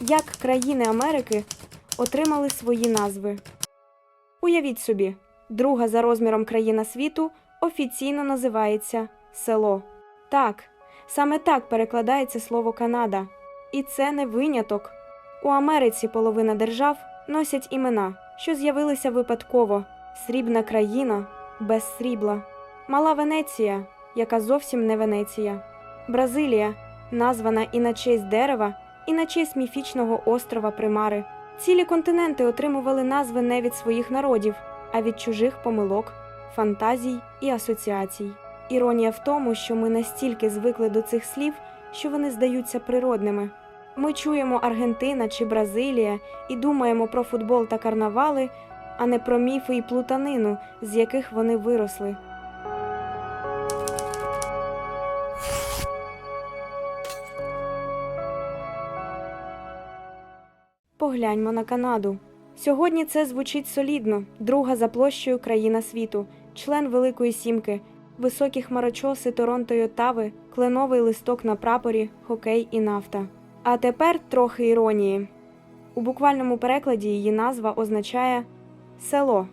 як країни Америки отримали свої назви. Уявіть собі, друга за розміром країна світу офіційно називається село. Так, саме так перекладається слово Канада. І це не виняток. У Америці половина держав носять імена, що з'явилися випадково: срібна країна без срібла, Мала Венеція, яка зовсім не Венеція, Бразилія, названа і на честь дерева, і на честь міфічного острова Примари. Цілі континенти отримували назви не від своїх народів, а від чужих помилок, фантазій і асоціацій. Іронія в тому, що ми настільки звикли до цих слів, що вони здаються природними. Ми чуємо Аргентина чи Бразилія і думаємо про футбол та карнавали, а не про міфи і плутанину, з яких вони виросли. Погляньмо на Канаду. Сьогодні це звучить солідно, друга за площею країна світу, член Великої Сімки, високі хмарочоси Торонто й Оттави, кленовий листок на прапорі, хокей і нафта. А тепер трохи іронії. У буквальному перекладі її назва означає село.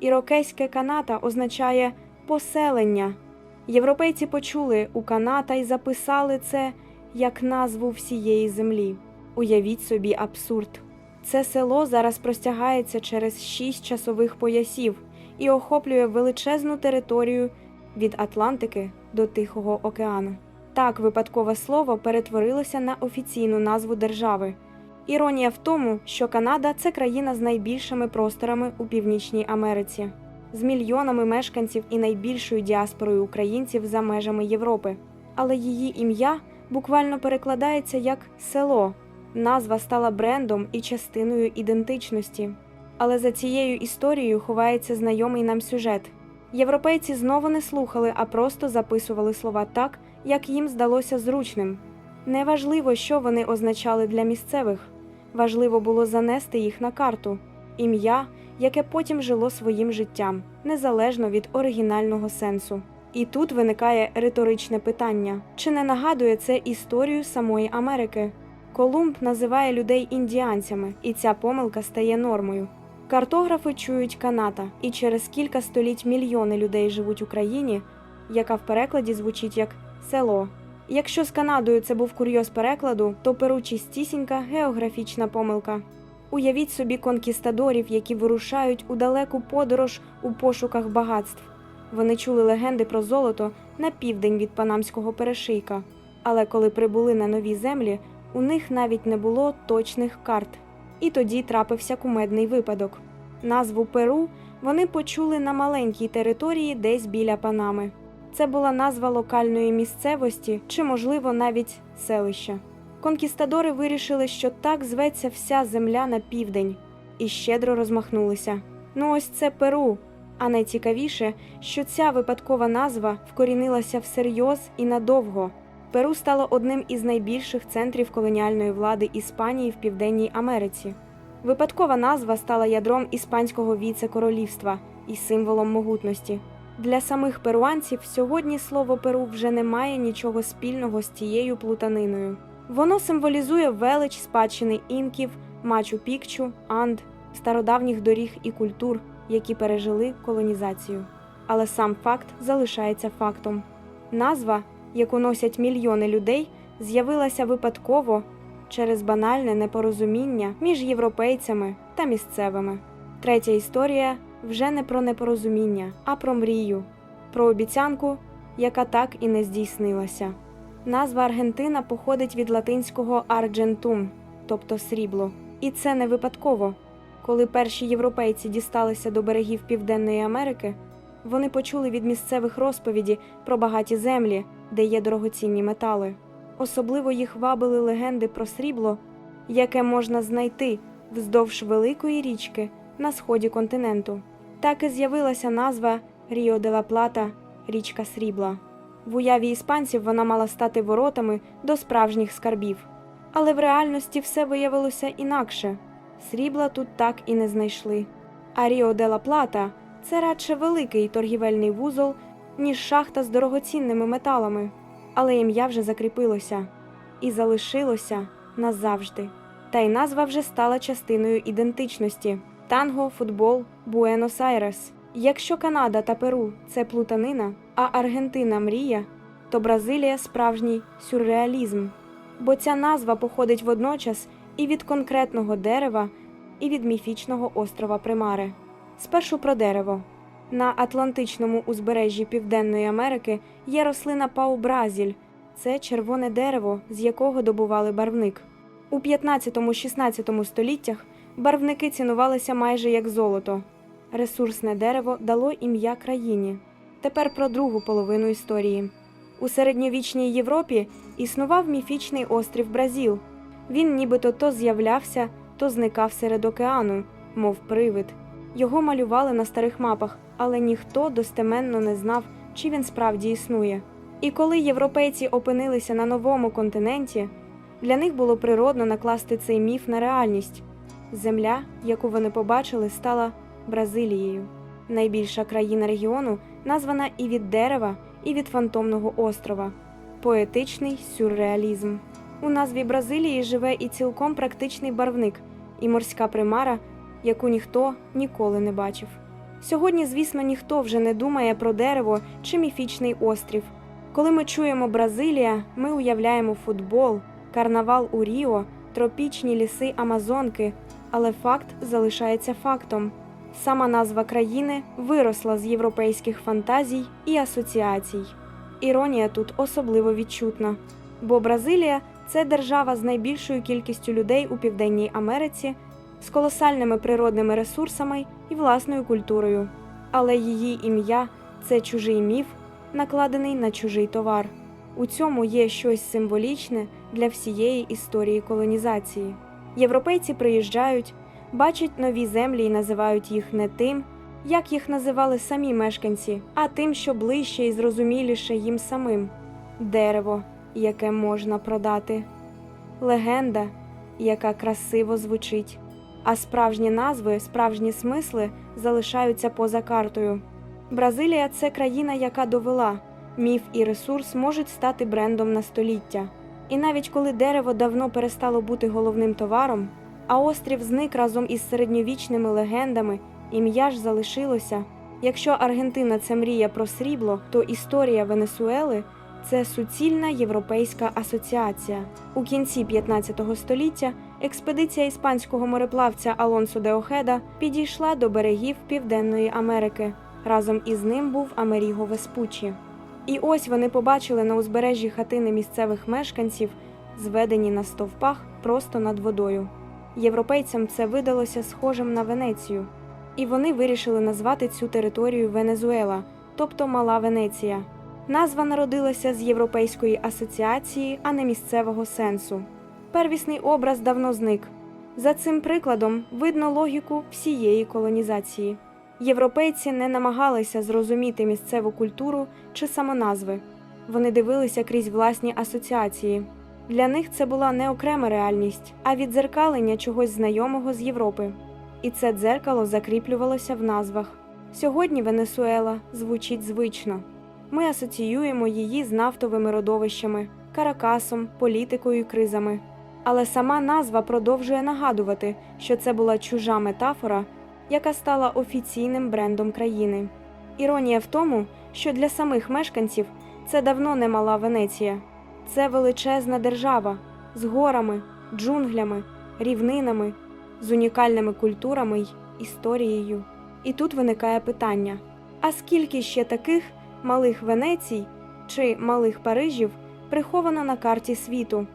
Ірокейське каната означає поселення. Європейці почули у каната і записали це як назву всієї землі. Уявіть собі абсурд. Це село зараз простягається через шість часових поясів і охоплює величезну територію від Атлантики до Тихого океану. Так випадкове слово перетворилося на офіційну назву держави. Іронія в тому, що Канада це країна з найбільшими просторами у Північній Америці, з мільйонами мешканців і найбільшою діаспорою українців за межами Європи. Але її ім'я буквально перекладається як село. Назва стала брендом і частиною ідентичності. Але за цією історією ховається знайомий нам сюжет. Європейці знову не слухали, а просто записували слова так, як їм здалося зручним. Неважливо, що вони означали для місцевих, важливо було занести їх на карту ім'я, яке потім жило своїм життям, незалежно від оригінального сенсу. І тут виникає риторичне питання: чи не нагадує це історію самої Америки? Колумб називає людей індіанцями, і ця помилка стає нормою. Картографи чують каната, і через кілька століть мільйони людей живуть у країні, яка в перекладі звучить як село. Якщо з Канадою це був курйоз перекладу, то Перу чистісінька географічна помилка. Уявіть собі конкістадорів, які вирушають у далеку подорож у пошуках багатств. Вони чули легенди про золото на південь від Панамського перешийка. Але коли прибули на нові землі, у них навіть не було точних карт. І тоді трапився кумедний випадок. Назву Перу вони почули на маленькій території десь біля Панами. Це була назва локальної місцевості чи, можливо, навіть селища. Конкістадори вирішили, що так зветься вся земля на південь, і щедро розмахнулися. Ну, ось це Перу. А найцікавіше, що ця випадкова назва вкорінилася всерйоз і надовго. Перу стало одним із найбільших центрів колоніальної влади Іспанії в Південній Америці. Випадкова назва стала ядром іспанського віце-королівства і символом могутності. Для самих перуанців сьогодні слово Перу вже не має нічого спільного з тією плутаниною. Воно символізує велич спадщини інків, Мачу Пікчу, Анд, стародавніх доріг і культур, які пережили колонізацію. Але сам факт залишається фактом. Назва, яку носять мільйони людей, з'явилася випадково через банальне непорозуміння між європейцями та місцевими. Третя історія вже не про непорозуміння, а про мрію, про обіцянку, яка так і не здійснилася. Назва Аргентина походить від латинського арджентум, тобто срібло. І це не випадково. Коли перші європейці дісталися до берегів Південної Америки, вони почули від місцевих розповіді про багаті землі, де є дорогоцінні метали. Особливо їх вабили легенди про срібло, яке можна знайти вздовж великої річки на сході континенту. Так і з'явилася назва Ріо де ла Плата річка срібла. В уяві іспанців вона мала стати воротами до справжніх скарбів. Але в реальності все виявилося інакше срібла тут так і не знайшли. А Ріо де ла Плата це радше великий торгівельний вузол, ніж шахта з дорогоцінними металами. Але ім'я вже закріпилося і залишилося назавжди. Та й назва вже стала частиною ідентичності: танго, футбол, Буенос-Айрес. Якщо Канада та Перу це плутанина, а Аргентина мрія, то Бразилія справжній сюрреалізм. Бо ця назва походить водночас і від конкретного дерева, і від міфічного острова Примари. Спершу про дерево. На Атлантичному узбережжі Південної Америки є рослина паубразіль. Це червоне дерево, з якого добували барвник. У 15-16 століттях барвники цінувалися майже як золото. Ресурсне дерево дало ім'я країні. Тепер про другу половину історії. У середньовічній Європі існував міфічний острів Бразіл. Він нібито то з'являвся, то зникав серед океану, мов привид. Його малювали на старих мапах, але ніхто достеменно не знав, чи він справді існує. І коли європейці опинилися на новому континенті, для них було природно накласти цей міф на реальність. Земля, яку вони побачили, стала Бразилією. Найбільша країна регіону названа і від дерева, і від фантомного острова. Поетичний сюрреалізм. У назві Бразилії живе і цілком практичний барвник, і морська примара, яку ніхто ніколи не бачив. Сьогодні, звісно, ніхто вже не думає про дерево чи міфічний острів. Коли ми чуємо Бразилія, ми уявляємо футбол, карнавал у Ріо, тропічні ліси Амазонки, але факт залишається фактом. Сама назва країни виросла з європейських фантазій і асоціацій. Іронія тут особливо відчутна, бо Бразилія це держава з найбільшою кількістю людей у Південній Америці, з колосальними природними ресурсами і власною культурою. Але її ім'я це чужий міф, накладений на чужий товар. У цьому є щось символічне для всієї історії колонізації. Європейці приїжджають, бачать нові землі і називають їх не тим, як їх називали самі мешканці, а тим, що ближче і зрозуміліше їм самим дерево, яке можна продати, легенда, яка красиво звучить, а справжні назви, справжні смисли залишаються поза картою. Бразилія це країна, яка довела, міф і ресурс можуть стати брендом на століття. І навіть коли дерево давно перестало бути головним товаром, а острів зник разом із середньовічними легендами, ім'я ж залишилося. Якщо Аргентина це мрія про срібло, то історія Венесуели це суцільна європейська асоціація. У кінці 15 століття експедиція іспанського мореплавця Алонсо де Охеда підійшла до берегів Південної Америки. Разом із ним був Амеріго Веспуччі. І ось вони побачили на узбережжі хатини місцевих мешканців, зведені на стовпах просто над водою. Європейцям це видалося схожим на Венецію, і вони вирішили назвати цю територію Венезуела, тобто Мала Венеція. Назва народилася з європейської асоціації, а не місцевого сенсу. Первісний образ давно зник. За цим прикладом видно логіку всієї колонізації. Європейці не намагалися зрозуміти місцеву культуру чи самоназви. Вони дивилися крізь власні асоціації. Для них це була не окрема реальність, а віддзеркалення чогось знайомого з Європи. І це дзеркало закріплювалося в назвах. Сьогодні Венесуела звучить звично. Ми асоціюємо її з нафтовими родовищами, каракасом, політикою кризами. Але сама назва продовжує нагадувати, що це була чужа метафора, яка стала офіційним брендом країни. Іронія в тому, що для самих мешканців це давно не мала Венеція. Це величезна держава з горами, джунглями, рівнинами, з унікальними культурами й історією. І тут виникає питання: а скільки ще таких малих Венецій чи малих Парижів приховано на карті світу?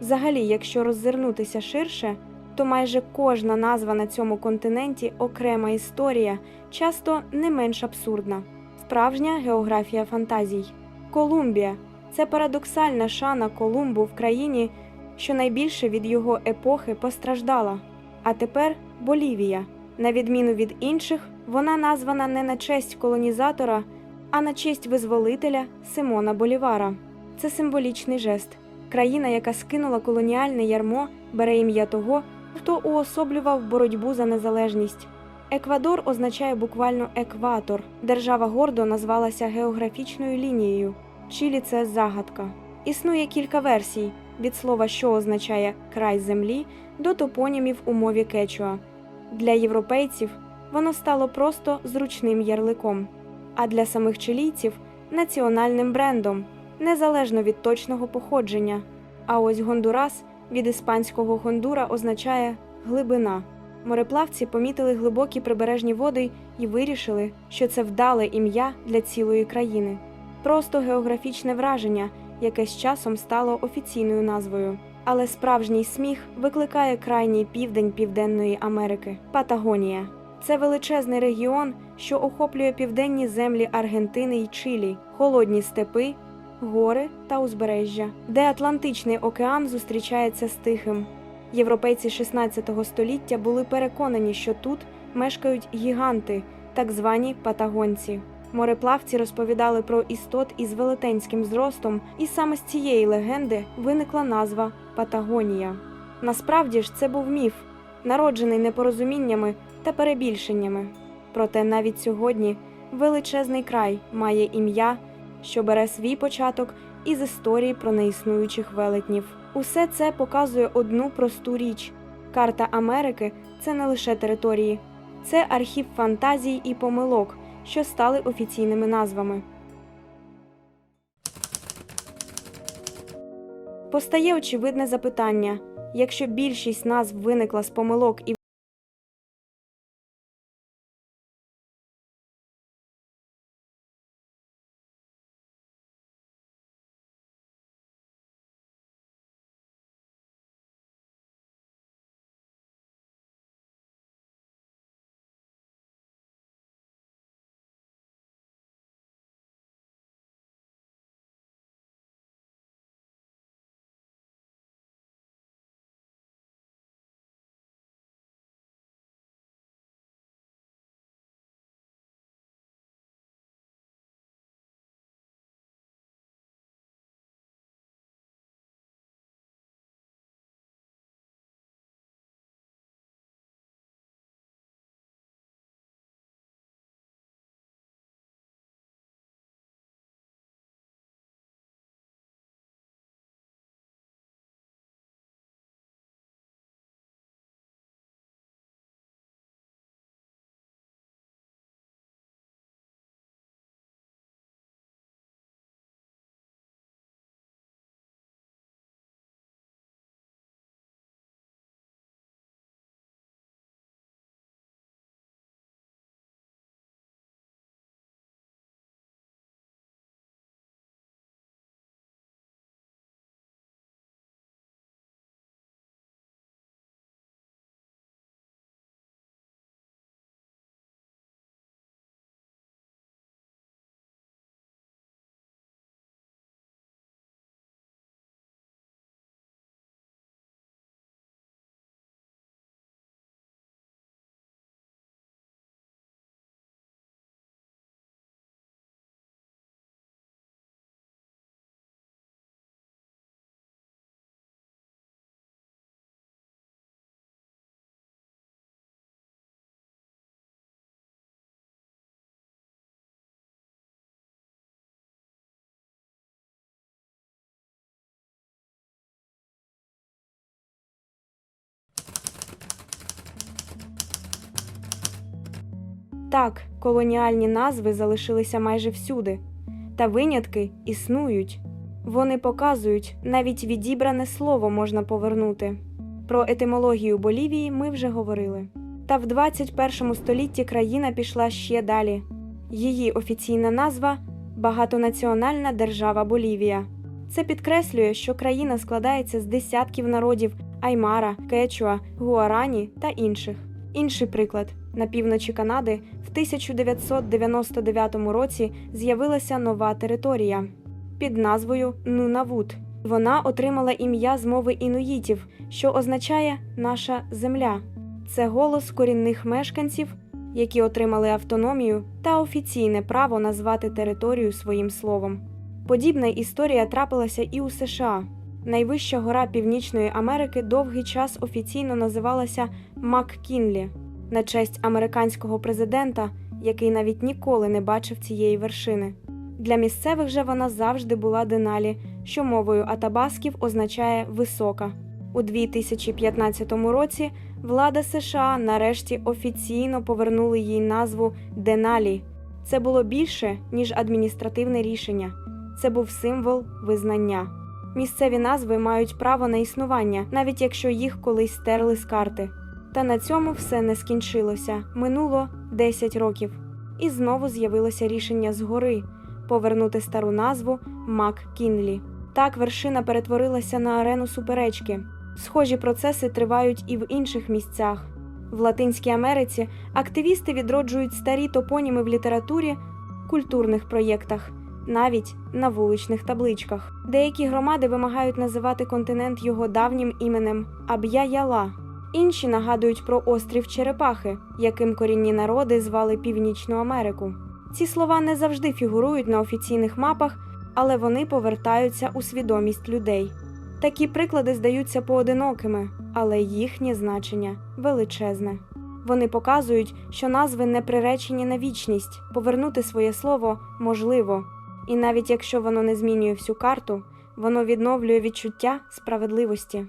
Взагалі, якщо роззирнутися ширше, то майже кожна назва на цьому континенті окрема історія, часто не менш абсурдна. Справжня географія фантазій. Колумбія це парадоксальна шана Колумбу в країні, що найбільше від його епохи постраждала. А тепер Болівія. На відміну від інших, вона названа не на честь колонізатора, а на честь визволителя Симона Болівара. Це символічний жест. Країна, яка скинула колоніальне ярмо, бере ім'я того, хто уособлював боротьбу за незалежність. Еквадор означає буквально екватор. Держава гордо назвалася географічною лінією. Чилі це загадка. Існує кілька версій. від слова, що означає край землі, до топонімів у мові кечуа. Для європейців воно стало просто зручним ярликом, а для самих чилійців національним брендом, незалежно від точного походження. А ось Гондурас від іспанського Гондура означає глибина. Мореплавці помітили глибокі прибережні води і вирішили, що це вдале ім'я для цілої країни. Просто географічне враження, яке з часом стало офіційною назвою. Але справжній сміх викликає крайній південь Південної Америки Патагонія. Це величезний регіон, що охоплює південні землі Аргентини й Чилі, холодні степи, гори та узбережжя, де Атлантичний океан зустрічається з Тихим. Європейці 16 століття були переконані, що тут мешкають гіганти, так звані патагонці. Мореплавці розповідали про істот із велетенським зростом, і саме з цієї легенди виникла назва Патагонія. Насправді ж це був міф, народжений непорозуміннями та перебільшеннями. Проте навіть сьогодні величезний край має ім'я, що бере свій початок із історії про неіснуючих велетнів. Усе це показує одну просту річ: карта Америки це не лише території, це архів фантазій і помилок, що стали офіційними назвами. Постає очевидне запитання: якщо більшість назв виникла з помилок і Так, колоніальні назви залишилися майже всюди, та винятки існують. Вони показують, навіть відібране слово можна повернути. Про етимологію Болівії ми вже говорили. Та в 21 столітті країна пішла ще далі. Її офіційна назва багатонаціональна держава Болівія. Це підкреслює, що країна складається з десятків народів Аймара, Кечуа, Гуарані та інших. Інший приклад на півночі Канади в 1999 році з'явилася нова територія під назвою Нунавут. Вона отримала ім'я з мови інуїтів, що означає наша земля. Це голос корінних мешканців, які отримали автономію та офіційне право назвати територію своїм словом. Подібна історія трапилася і у США. Найвища гора Північної Америки довгий час офіційно називалася Маккінлі на честь американського президента, який навіть ніколи не бачив цієї вершини. Для місцевих же вона завжди була Деналі, що мовою атабасків означає висока. У 2015 році влада США нарешті офіційно повернули їй назву Деналі. Це було більше, ніж адміністративне рішення. Це був символ визнання. Місцеві назви мають право на існування, навіть якщо їх колись стерли з карти. Та на цьому все не скінчилося. Минуло 10 років. І знову з'явилося рішення згори повернути стару назву Мак Кінлі. Так вершина перетворилася на арену суперечки. Схожі процеси тривають і в інших місцях. В Латинській Америці активісти відроджують старі топоніми в літературі, культурних проєктах, навіть на вуличних табличках. Деякі громади вимагають називати континент його давнім іменем Аб'я-Яла. Інші нагадують про острів Черепахи, яким корінні народи звали Північну Америку. Ці слова не завжди фігурують на офіційних мапах, але вони повертаються у свідомість людей. Такі приклади здаються поодинокими, але їхнє значення величезне. Вони показують, що назви не приречені на вічність, повернути своє слово можливо, і навіть якщо воно не змінює всю карту, воно відновлює відчуття справедливості.